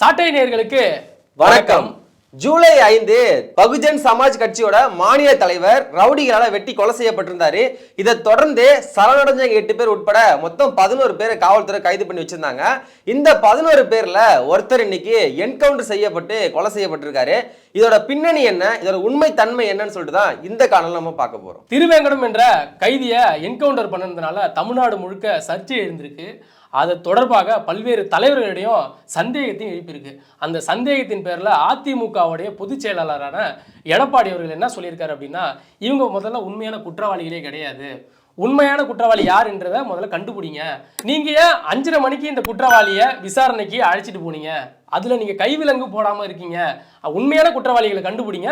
சாட்டை நேயர்களுக்கு வணக்கம். ஜூலை ஐந்து பகுஜன் சமாஜ் கட்சியோட மாநில தலைவர் ரவுடிகளால வெட்டி கொலை செய்யப்பட்டிருந்தாரு. இதை தொடர்ந்து சரணடைஞ்சவங்க எட்டு பேர் உட்பட மொத்தம் பதினோரு பேரை காவல்துறை கைது பண்ணி வச்சிருந்தாங்க. இந்த பதினோரு பேர்ல ஒருத்தர் இன்னைக்கு என்கவுண்டர் செய்யப்பட்டு கொலை செய்யப்பட்டிருக்காரு. இதோட பின்னணி என்ன? இதோட உண்மை தன்மை என்னன்னு சொல்லிட்டு தான் இந்த காணொலியில நம்ம பார்க்க போறோம். திருவேங்கடம் என்ற கைதியை என்கவுண்டர் பண்ணதுனால தமிழ்நாடு முழுக்க சர்ச்சை எழுந்திருக்கு. அது தொடர்பாக பல்வேறு தலைவர்களிடையும் சந்தேகத்தையும் எழுப்பியிருக்கு. அந்த சந்தேகத்தின் பேரில் அதிமுகவுடைய பொதுச் செயலாளரான எடப்பாடி அவர்கள் என்ன சொல்லியிருக்காரு அப்படின்னா இவங்க முதல்ல உண்மையான குற்றவாளிகளே கிடையாது. உண்மையான குற்றவாளி யாருன்றதை முதல்ல கண்டுபிடிங்க. நீங்க ஏன் அஞ்சரை மணிக்கு இந்த குற்றவாளியை விசாரணைக்கு அழைச்சிட்டு போனீங்க? அதுல நீங்க கைவிலங்கு போடாம இருக்கீங்க. உண்மையான குற்றவாளிகளை கண்டுபிடிங்க.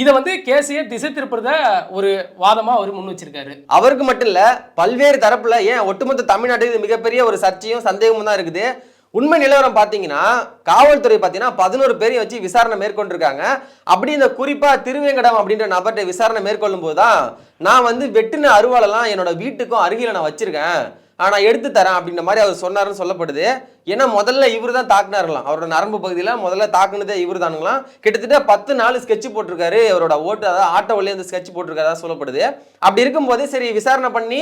இதை வந்து கேஸையே திசை திருப்புறத ஒரு வாதமா அவர் முன் வச்சிருக்காரு. அவருக்கு மட்டும் இல்ல பல்வேறு தரப்புல ஏன் ஒட்டுமொத்த தமிழ்நாட்டுக்கு இது மிகப்பெரிய ஒரு சர்ச்சையும் சந்தேகமும் தான் இருக்குது. உண்மை நிலவரம் பார்த்தீங்கன்னா காவல்துறை பார்த்தீங்கன்னா பதினோரு பேரையும் வச்சு விசாரணை மேற்கொண்டிருக்காங்க. அப்படி இந்த குறிப்பா திருவேங்கடம் அப்படின்ற நபர்கிட்ட விசாரணை மேற்கொள்ளும் போது தான் நான் வந்து வெட்டின அருவாளெல்லாம் என்னோட வீட்டுக்கும் அருகில நான் வச்சிருக்கேன். ஆனா எடுத்து தரேன் அப்படின்ற மாதிரி அவர் சொன்னாருன்னு சொல்லப்படுது. ஏன்னா முதல்ல இவர் தான் தாக்குனாருலாம். அவரோட நரம்பு பகுதியில் முதல்ல தாக்குனதே இவர் தானுங்களாம் கிட்டத்தட்ட பத்து நாள் ஸ்கெட்ச் போட்டிருக்காரு. அவரோட ஓட்டு அதாவது ஆட்டோ வழியே அந்த ஸ்கெட்ச் போட்டிருக்காரா சொல்லப்படுது. அப்படி இருக்கும்போது சரி விசாரணை பண்ணி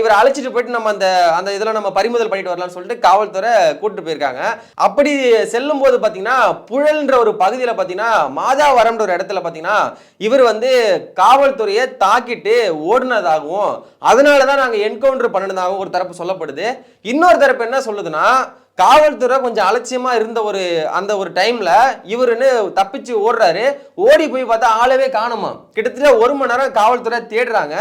இவரை அழைச்சிட்டு போயிட்டு நம்ம அந்த அந்த இதில் நம்ம பறிமுதல் பண்ணிட்டு வரலாம்னு சொல்லிட்டு காவல்துறை கூப்பிட்டு போயிருக்காங்க. அப்படி செல்லும் போது பார்த்தீங்கன்னா புழல்ன்ற ஒரு பகுதியில் பார்த்தீங்கன்னா மாதாவரம்ன்ற ஒரு இடத்துல பார்த்தீங்கன்னா இவர் வந்து காவல்துறையை தாக்கிட்டு ஓடினதாகவும் அதனால தான் நாங்கள் என்கவுண்டர் பண்ணினதாகவும் ஒரு தரப்பு சொல்லப்படுது. இன்னொரு தரப்பு என்ன சொல்லுதுன்னா காவல்துறை கொஞ்சம் அலட்சியமா இருந்த ஒரு அந்த ஒரு டைம்ல இவருன்னு தப்பிச்சு ஓடுறாரு. ஓடி போய் பார்த்தா ஆளவே காணுமா கிட்டத்தட்ட ஒரு மணி நேரம் காவல்துறை தேடுறாங்க.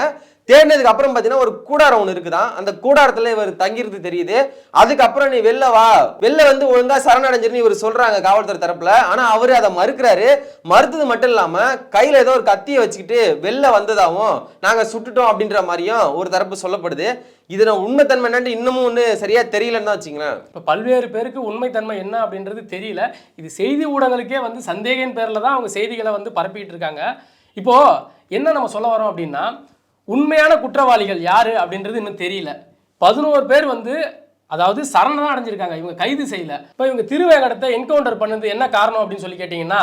தேடினதுக்கு அப்புறம் பார்த்தீங்கன்னா ஒரு கூடாரம் ஒன்று இருக்குதான். அந்த கூடாரத்துல இவர் தங்கியிருந்து தெரியுது. அதுக்கப்புறம் நீ வெளில வா. வெளில வந்து ஒழுங்கா சரணடைஞ்சிருன்னு இவர் சொல்றாங்க காவல்துறை தரப்புல. ஆனா அவரு அதை மறுக்கிறாரு. மறுத்தது மட்டும் இல்லாம கையில ஏதோ ஒரு கத்தியை வச்சுக்கிட்டு வெளில வந்ததாகவும் நாங்க சுட்டுட்டோம் அப்படின்ற மாதிரியும் ஒரு தரப்பு சொல்லப்படுது. இதுல உண்மைத்தன்மை என்னன்னு இன்னமும் ஒன்று சரியா தெரியலன்னு தான் வச்சுங்களேன் இப்போ பல்வேறு பேருக்கு உண்மைத்தன்மை என்ன அப்படின்றது தெரியல. இது செய்தி ஊடகங்களுக்கே வந்து சந்தேகின் பேரில் தான் அவங்க செய்திகளை வந்து பரப்பிட்டு இருக்காங்க. இப்போ என்ன நம்ம சொல்ல வரோம் அப்படின்னா உண்மையான குற்றவாளிகள் யார் அப்படின்றது இன்னும் தெரியல. பதினோரு பேர் வந்து அதாவது சரணம் தான் அடைஞ்சிருக்காங்க. இவங்க கைது செய்யல. இப்போ இவங்க திருவேங்கடத்தை என்கவுண்டர் பண்ணது என்ன காரணம் அப்படின்னு சொல்லி கேட்டிங்கன்னா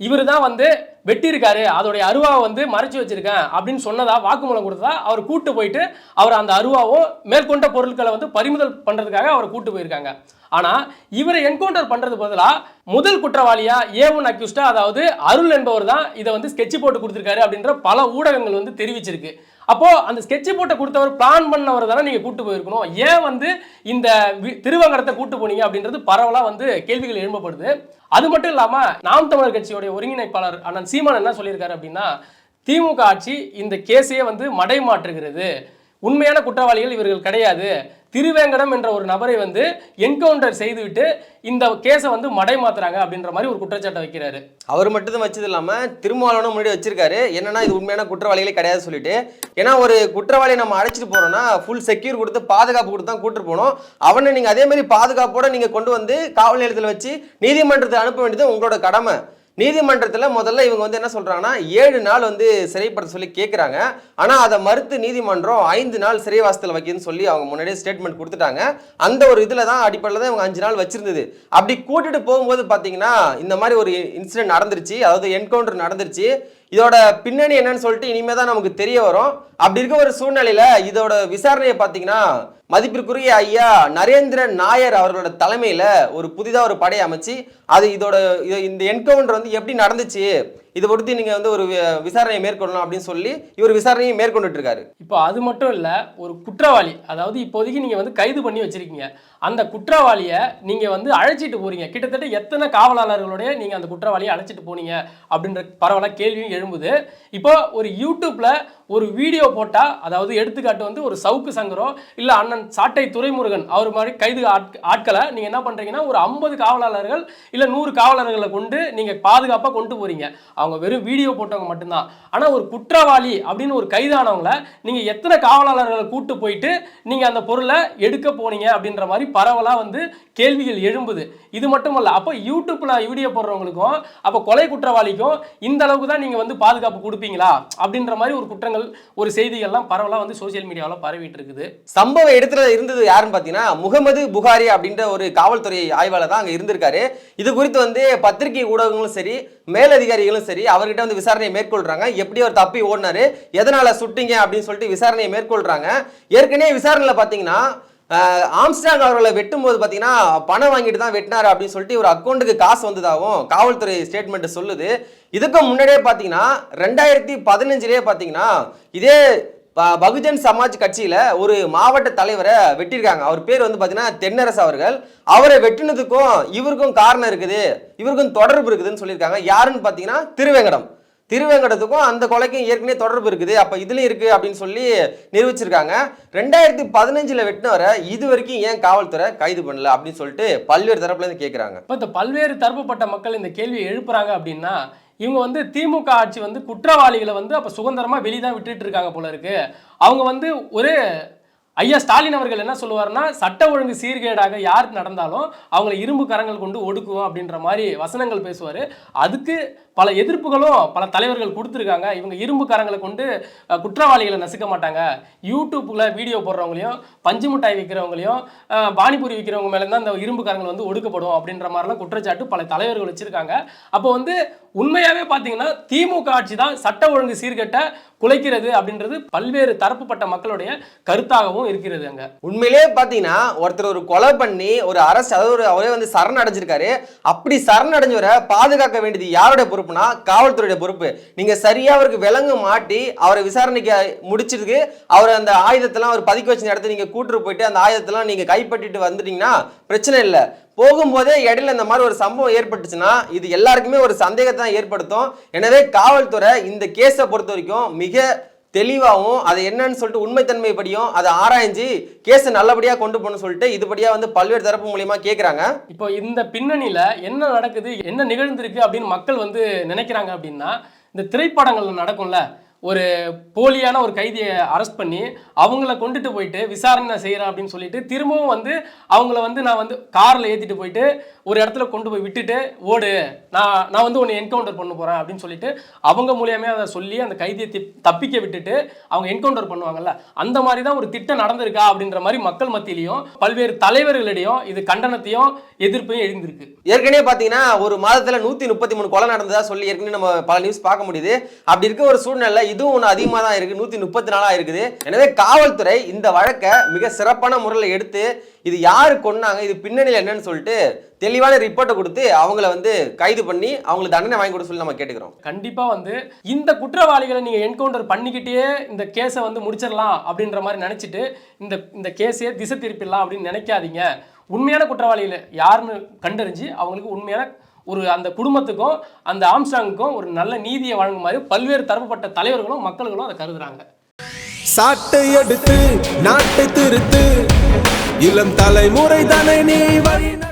இவர் தான் வந்து வெட்டியிருக்காரு. அதோடைய அருவாவை வந்து மறைச்சு வச்சிருக்கேன் அப்படின்னு சொன்னதா வாக்குமூலம் கொடுத்ததா அவர் கூட்டு போயிட்டு அவர் அந்த அருவாவும் மேற்கொண்ட பொருட்களை வந்து பறிமுதல் பண்ணுறதுக்காக அவர் கூட்டு போயிருக்காங்க. ஆனால் இவரை என்கவுண்டர் பண்ணுறது பதிலாக முதல் குற்றவாளியா ஏ ஒன் அக்யூஸ்டா அதாவது அருள் என்பவர் தான் இதை வந்து ஸ்கெட்ச் போட்டு கொடுத்துருக்காரு அப்படின்ற பல ஊடகங்கள் வந்து தெரிவிச்சிருக்கு. அப்போ அந்த ஸ்கெட்ச் போட்டை கொடுத்தவர் பிளான் பண்ணவர் தானே நீங்கள் கூட்டு போயிருக்கணும். ஏன் வந்து இந்த வி- திருவங்கடத்தை கூட்டு போனீங்க அப்படின்றது பரவலாக வந்து கேள்விகள் எழும்பப்படுது. அது மட்டும் இல்லாமல் நாம் தமிழர் கட்சியோடைய ஒருங்கிணைப்பாளர் அண்ணன் சீமான் என்ன சொல்லியிருக்காரு அப்படின்னா திமுக ஆட்சி இந்த கேஸையே வந்து மடை மாற்றுகிறது உண்மையான குற்றவாளிகள் இவர்கள் கிடையாது. திருவேங்கடம் என்ற ஒரு நபரை வந்து என்கவுண்டர் செய்துவிட்டு இந்த கேஸை வந்து மடை மாத்துறாங்க அப்படின்ற மாதிரி ஒரு குற்றச்சாட்டை வைக்கிறாரு. அவர் மட்டும் வச்சது இல்லாமல் திருமாவளவனும் முன்னாடி வச்சிருக்காரு. என்னன்னா இது உண்மையான குற்றவாளிகளே கிடையாது சொல்லிட்டு. ஏன்னா ஒரு குற்றவாளியை நம்ம அழைச்சிட்டு போறோம்னா ஃபுல் செக்யூர் கொடுத்து பாதுகாப்பு கொடுத்து தான் கூட்டு போனோம் அவனை நீங்க அதே மாதிரி பாதுகாப்போட நீங்க கொண்டு வந்து காவல் நிலையத்தில் வச்சு நீதிமன்றத்தை அனுப்ப வேண்டியது உங்களோட கடமை. நீதிமன்றத்தில் முதல்ல இவங்க வந்து என்ன சொல்கிறாங்கன்னா ஏழு நாள் வந்து சிறைப்படுத்த சொல்லி கேட்குறாங்க ஆனால் அதை மறுத்து நீதிமன்றம் ஐந்து நாள் சிறைவாசத்தில் வைக்கணும்னு சொல்லி அவங்க முன்னாடியே ஸ்டேட்மெண்ட் கொடுத்துட்டாங்க. அந்த ஒரு இதில் தான் அடிப்படையில் தான் இவங்க அஞ்சு நாள் வச்சிருந்தது. அப்படி கூட்டிட்டு போகும்போது பார்த்தீங்கன்னா இந்த மாதிரி ஒரு இன்சிடென்ட் நடந்துருச்சு. அதாவது என்கவுண்டர் நடந்துருச்சு. இதோட பின்னணி என்னன்னு சொல்லிட்டு இனிமே தான் நமக்கு தெரிய வரும். அப்படி இருக்க ஒரு சூழ்நிலையில இதோட விசாரணையை பார்த்தீங்கன்னா மதிப்பிற்குரிய ஐயா நரேந்திரன் நாயர் அவர்களோட தலைமையில ஒரு புதிதாக ஒரு படையை அமைச்சு அது இதோட இந்த என்கவுண்டர் வந்து எப்படி நடந்துச்சு இதை பொறுத்து நீங்க வந்து ஒரு வி- விசாரணையை மேற்கொள்ளலாம் அப்படின்னு சொல்லி இவர் விசாரணையை மேற்கொண்டுட்டு இருக்காரு. இப்போ அது மட்டும் இல்லை ஒரு குற்றவாளி அதாவது இப்போதைக்கு நீங்கள் வந்து கைது பண்ணி வச்சிருக்கீங்க. அந்த குற்றவாளியை நீங்கள் வந்து அழைச்சிட்டு போறீங்க. கிட்டத்தட்ட எத்தனை காவலாளர்களுடைய நீங்கள் அந்த குற்றவாளியை அழைச்சிட்டு போனீங்க அப்படின்ற பரவாயில்ல கேள்வியும் எழும்புது. இப்போ ஒரு யூடியூப்பில் ஒரு வீடியோ போட்டால் அதாவது எடுத்துக்காட்டு வந்து ஒரு சவுக்கு சங்கரோ இல்லை அண்ணன் சாட்டை துரைமுருகன் அவர் மாதிரி கைது ஆட்களை நீங்கள் என்ன பண்ணுறீங்கன்னா ஒரு ஐம்பது காவலாளர்கள் இல்லை நூறு காவலர்களை கொண்டு நீங்கள் பாதுகாப்பாக கொண்டு போகிறீங்க அவங்க வெறும் வீடியோ போட்டவங்க மட்டும்தான். ஆனால் ஒரு குற்றவாளி அப்படின்னு ஒரு கைதானவங்கள நீங்கள் எத்தனை காவலாளர்களை கூட்டு போயிட்டு நீங்கள் அந்த பொருளை எடுக்க போனீங்க அப்படின்ற மாதிரி பரவலா வந்து கேள்விகள் எழும்புது. இது மட்டும் அப்போ யூடியூப்ல வீடியோ போடுறவங்களுக்கும் அப்போ கொலை குற்றவாளிக்கும் இந்த அளவுக்கு தான் நீங்கள் வந்து பாதுகாப்பு கொடுப்பீங்களா? அப்படின்ற மாதிரி ஒரு குற்றங்கள் ஒரு செய்திகள்லாம் பரவலா வந்து சோஷியல் மீடியாவில் பரவிட்டு இருக்குது. சம்பவ இடத்துல இருந்தது யாருன்னு பார்த்தீங்கன்னா முகமது புகாரி அப்படின்ற ஒரு காவல்துறை ஆய்வாளர் தான் அங்கே இருந்திருக்காரு. இது குறித்து வந்து பத்திரிகை ஊடகங்களும் சரி மேலதிகாரிகளும் சரி அவர்கிட்ட வந்து விசாரணையை மேற்கொள்றாங்க. எப்படி அவர் தப்பி ஓடினாரு எதனால சுட்டிங்க அப்படின்னு சொல்லிட்டு விசாரணையை மேற்கொள்றாங்க. ஏற்கனவே விசாரணையில் பார்த்தீங்கன்னா ஆம்ஸ்டாங் அவர்களை வெட்டும் போது பார்த்தீங்கன்னா பணம் வாங்கிட்டு தான் வெட்டினார் அப்படின்னு சொல்லிட்டு ஒரு அக்கௌண்ட்டுக்கு காசு வந்ததாகவும் காவல்துறை ஸ்டேட்மெண்ட் சொல்லுது. இதுக்கு முன்னாடியே பார்த்தீங்கன்னா ரெண்டாயிரத்தி பதினஞ்சுலேயே பார்த்தீங்கன்னா இதே ப- பகுஜன் சமாஜ் கட்சியில ஒரு மாவட்ட தலைவரை வெட்டியிருக்காங்க. அவர் பேர் வந்து பார்த்தீங்கன்னா தென்னரசு அவர்கள். அவரை வெட்டினதுக்கும் இவருக்கும் காரணம் இருக்குது. இவருக்கும் தொடர்பு இருக்குதுன்னு சொல்லியிருக்காங்க. யாருன்னு பார்த்தீங்கன்னா திருவேங்கடம். திருவேங்கடத்துக்கும் அந்த கொலைக்கும் ஏற்கனவே தொடர்பு இருக்குது. அப்போ இதுலையும் இருக்குது அப்படின்னு சொல்லி நிரூபிச்சிருக்காங்க. ரெண்டாயிரத்தி பதினஞ்சில் வெட்டினவரை இது வரைக்கும் ஏன் காவல்துறை கைது பண்ணல அப்படின்னு சொல்லிட்டு பல்வேறு தரப்புல இருந்து கேட்குறாங்க இப்போ இந்த பல்வேறு தரப்புப்பட்ட மக்கள் இந்த கேள்வியை எழுப்புறாங்க அப்படின்னா இவங்க வந்து திமுக ஆட்சி வந்து குற்றவாளிகளை வந்து அப்போ சுதந்திரமாக வெளியே தான் விட்டுட்டு இருக்காங்க போல இருக்கு. அவங்க வந்து ஒரு ஐயா ஸ்டாலின் அவர்கள் என்ன சொல்லுவாருன்னா சட்ட ஒழுங்கு சீர்கேடாக யார் நடந்தாலும் அவங்கள இரும்பு கரங்கள் கொண்டு ஒடுக்குவோம் அப்படின்ற மாதிரி வசனங்கள் பேசுவார். அதுக்கு பல எதிர்ப்புகளும் பல தலைவர்கள் கொடுத்துருக்காங்க. இவங்க இரும்பு கரங்களை கொண்டு குற்றவாளிகளை நசுக்க மாட்டாங்க. யூடியூப்பில் வீடியோ போடுறவங்களையும் பஞ்சு மிட்டாய் விற்கிறவங்களையும் பானிபூரி விற்கிறவங்க மேலே தான் இந்த இரும்பு கரங்கள் வந்து ஒடுக்கப்படும் அப்படின்ற மாதிரிலாம் குற்றச்சாட்டு பல தலைவர்கள் வச்சுருக்காங்க. அப்போ வந்து உண்மையாகவே பார்த்தீங்கன்னா திமுக ஆட்சி தான் சட்ட ஒழுங்கு சீர்கட்ட குலைக்கிறது அப்படின்றது பல்வேறு தரப்புப்பட்ட மக்களுடைய கருத்தாகவும் இருக்கிறது அங்க. உண்மையிலே பார்த்தீங்கன்னா ஒருத்தர் ஒரு கொலை பண்ணி ஒரு அரசு அதாவது ஒரு அவரே வந்து சரண் அடைஞ்சிருக்காரு அப்படி சரண் அடைஞ்சவரை பாதுகாக்க வேண்டியது யாருடைய பொறுப்புனா காவல்துறையுடைய பொறுப்பு. நீங்க சரியா அவருக்கு விலங்கு மாட்டி அவரை விசாரணைக்கு முடிச்சிருக்கு அவர் அந்த ஆயுதத்தெல்லாம் அவர் பதுக்கி வச்ச இடத்துல நீங்க கூட்டு போயிட்டு அந்த ஆயுதத்தெல்லாம் நீங்க கைப்பற்றிட்டு வந்துட்டீங்கன்னா பிரச்சனை இல்லை. போகும்போதே இடையில இந்த மாதிரி ஒரு சம்பவம் ஏற்பட்டுச்சுன்னா இது எல்லாருக்குமே ஒரு சந்தேகத்தை தான் ஏற்படுத்தும். எனவே காவல்துறை இந்த கேஸை பொறுத்த வரைக்கும் மிக தெளிவாகவும் அது என்னன்னு சொல்லிட்டு உண்மைத்தன்மை படியும் அதை ஆராய்ஞ்சு கேஸை நல்லபடியாக கொண்டு போகணும் சொல்லிட்டு இதுபடியாக வந்து பல்வேறு தரப்பு மூலியமா கேட்குறாங்க இப்போ இந்த பின்னணியில் என்ன நடக்குது என்ன நிகழ்ந்திருக்கு அப்படின்னு மக்கள் வந்து நினைக்கிறாங்க அப்படின்னா இந்த திரைப்படங்கள் நடக்கும்ல ஒரு போலியான ஒரு கைதியை அரெஸ்ட் பண்ணி அவங்கள கொண்டுட்டு போயிட்டு விசாரணை நான் செய்கிறேன் அப்படின்னு சொல்லிட்டு திரும்பவும் வந்து அவங்கள வந்து நான் வந்து காரில் ஏற்றிட்டு போயிட்டு ஒரு இடத்துல கொண்டு போய் விட்டுட்டு ஓடு நான் நான் வந்து உன்னை என்கவுண்டர் பண்ண போகிறேன் அப்படின்னு சொல்லிட்டு அவங்க மூலியமே அதை சொல்லி அந்த கைதியை தப்பிக்க விட்டுட்டு அவங்க என்கவுண்டர் பண்ணுவாங்கல்ல அந்த மாதிரி தான் ஒரு திட்டம் நடந்திருக்கா அப்படின்ற மாதிரி மக்கள் மத்தியிலையும் பல்வேறு தலைவர்களிடையும் இது கண்டனத்தையும் எதிர்ப்பையும் எழுந்திருக்கு. ஏற்கனவே பார்த்தீங்கன்னா ஒரு மாதத்தில் நூற்றி முப்பத்தி மூணு கொலை நடந்ததா சொல்லி ஏற்கனவே நம்ம பல நியூஸ் பார்க்க முடியுது. அப்படி இருக்க ஒரு சூழ்நிலை இதுவும் ஒன்று அதிகமாக தான் இருக்குது நூற்றி முப்பத்தி நாலாக இருக்குது. எனவே காவல்துறை இந்த வழக்கை மிக சிறப்பான முறையில் எடுத்து இது யார் கொன்னாங்க இது பின்னணியில் என்னன்னு சொல்லிட்டு தெளிவான ரிப்போர்ட்டை கொடுத்து அவங்கள வந்து கைது பண்ணி அவங்களுக்கு தண்டனை வாங்கி கொடுக்க சொல்லி நம்ம கேட்டுக்கிறோம். கண்டிப்பாக வந்து இந்த குற்றவாளிகளை நீங்கள் என்கவுண்டர் பண்ணிக்கிட்டே இந்த கேஸை வந்து முடிச்சிடலாம் அப்படின்ற மாதிரி நினச்சிட்டு இந்த இந்த கேஸையே திசை திருப்பிடலாம் அப்படின்னு நினைக்காதீங்க. உண்மையான குற்றவாளிகளை யாருன்னு கண்டறிஞ்சு அவங்களுக்கு உண்மையான ஒரு அந்த குடும்பத்துக்கும் அந்த ஆம்ஸ்டாங்குக்கும் ஒரு நல்ல நீதியை வழங்கும் மாதிரி பல்வேறு தரப்பட்ட தலைவர்களும் மக்களும் அதை கருதுறாங்க. சாட்டை எடுத்து நாட்டை திருத்து இளம் தலைமுறை தானே நீ